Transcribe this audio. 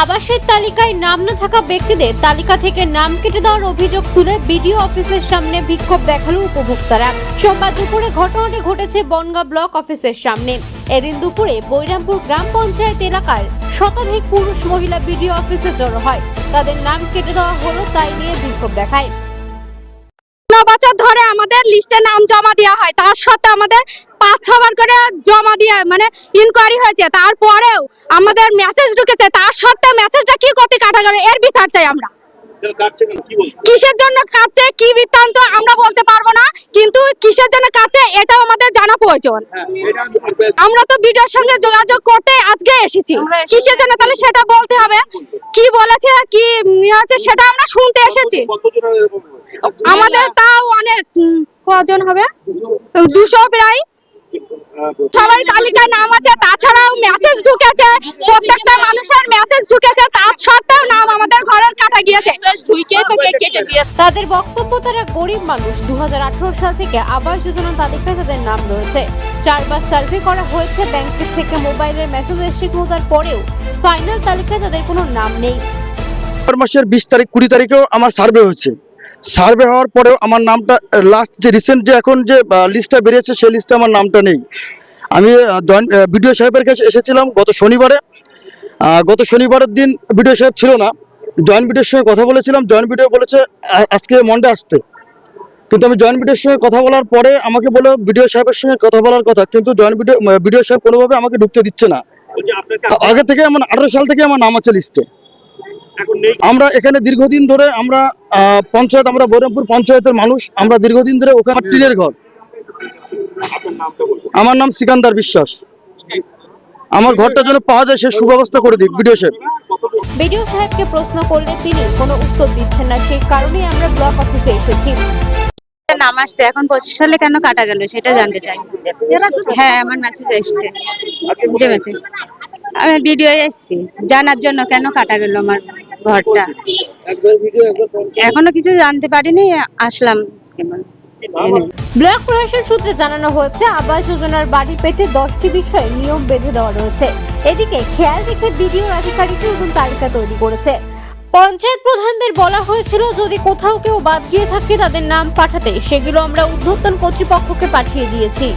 আবাসের তালিকায় নাম না থাকা ব্যক্তিদের তালিকা থেকে নাম কেটে দেওয়ার অভিযোগ তুলে বিডিও অফিসের সামনে বিক্ষোভ দেখাল উপভোক্তারা। সোমবার দুপুরে ঘটনাটি ঘটেছে বনগা ব্লক অফিসের সামনে। এদিন দুপুরে বৈরামপুর গ্রাম পঞ্চায়েত এলাকার শতাধিক পুরুষ মহিলা বিডিও অফিসে জড়ো হয়। তাদের নাম কেটে দেওয়া হলো তাই নিয়ে বিক্ষোভ দেখায়। বছর ধরে আমাদের লিস্টে নাম জমা দেওয়া হয়। তার সত্ত্বেও আমাদের পাঁচ ছবার করে জমা দিয়ে মানে ইনকোয়ারি হয়েছে। তারপরেও আমাদের মেসেজ ঢুকেছে। তার সত্ত্বেও মেসেজটা কি করতে কাটা গেল? এর বিচার চাই আমরা। কিসের জন্য কাটছে? কি বৃত্তান্ত? আমরা বলতে পারব না। কিন্তু কিসের জন্য কাটছে? এটাও আমাদের জানা প্রয়োজন। হ্যাঁ আমরা তো ভিডিওর সঙ্গে যোগাযোগ করতে আজকে এসেছি। কিসের জন্য? তাহলে সেটা বলতে সেটা আমরা শুনতে এসেছি? আমাদের তাও অনেক কজন হবে? দুশো প্রায়। সবাই তালিকায় নাম আছে, তাছাড়াও ঢুকেছে, প্রত্যেকটা মানুষের ঢুকেছে, তার সত্ত্বেও নাম আমাদের ঘরের কাটা গিয়েছে। তাদের বক্তব্য, তারা গরিব মানুষ। দু হাজার আঠারো সাল থেকে আবাস যোজনা তালিকায় তাদের নাম রয়েছে। চারবার সার্ভে করা হয়েছে ব্যাংকের থেকে মোবাইলের মেসেজ এসে পরেও ফাইনাল তালিকায় তাদের কোনো নাম নেই। মাসের বিশ তারিখ কুড়ি তারিখেও আমার সার্ভে হয়েছে। সার্ভে হওয়ার পরেও আমার নামটা লাস্ট যে রিসেন্ট যে এখন যে লিস্টটা বেরিয়েছে সেই লিস্টে আমার নামটা নেই। আমি বিডিও সাহেবের কাছে এসেছিলাম গত শনিবারে। গত শনিবারের দিন বিডিও সাহেব ছিল না। জয়েন্ট বিডিওর সঙ্গে কথা বলেছিলাম। জয়েন্ট বিডিও বলেছে আজকে মন্ডে আসতে। কিন্তু আমি জয়েন্ট বিডিওর সঙ্গে কথা বলার পরে আমাকে বলে বিডিও সাহেবের সঙ্গে কথা বলার কথা। কিন্তু জয়েন্ট বিডিও বিডিও সাহেব কোনোভাবে আমাকে ঢুকতে দিচ্ছে না। আগে থেকে আমার আঠারো সাল থেকে আমার নাম আছে লিস্টে আমরা এখানে দীর্ঘদিন ধরে আমরা আহ, পঞ্চায়েত আমরা বৈরামপুর পঞ্চায়েতের মানুষ। আমরা দীর্ঘদিন ধরে ওখানে টিনের ঘর। আমার নাম সিকান্দার বিশ্বাস। আমার ঘরটা যেন পাওয়া যায় সে সুব্যবস্থা করে দিক বিডিও সাহেব। বিডিও সাহেবকে প্রশ্ন করলে তিনি কোনো উত্তর দিচ্ছেন না সেই কারণেই আমরা ব্লক অফিসে এসেছি। নাম আসছে এখন পঁচিশ সালে কেন কাটা গেল সেটা জানতে চাই। হ্যাঁ আমার মেসেজ এসছে। যে মেসেজ আমি ভিডিও এসেছি জানার জন্য কেন কাটা গেল আমার? ঘরটা। এখনও কিছু জানতে পারিনি আসলাম। কেমন ব্লক প্রশাসন সূত্রে জানানো হয়েছে আবাস যোজনার বাড়ি পেতে দশটি বিষয়ে নিয়ম বেঁধে দেওয়া রয়েছে। এদিকে খেয়াল রেখে বিডিও আধিকারিকরা নতুন তালিকা তৈরি করেছে। পঞ্চায়েত প্রধানদের বলা হয়েছিল যদি কোথাও কেউ বাদ গিয়ে থাকে তাদের নাম পাঠাতে সেগুলো আমরা ঊর্ধ্বতন কর্তৃপক্ষকে পাঠিয়ে দিয়েছি।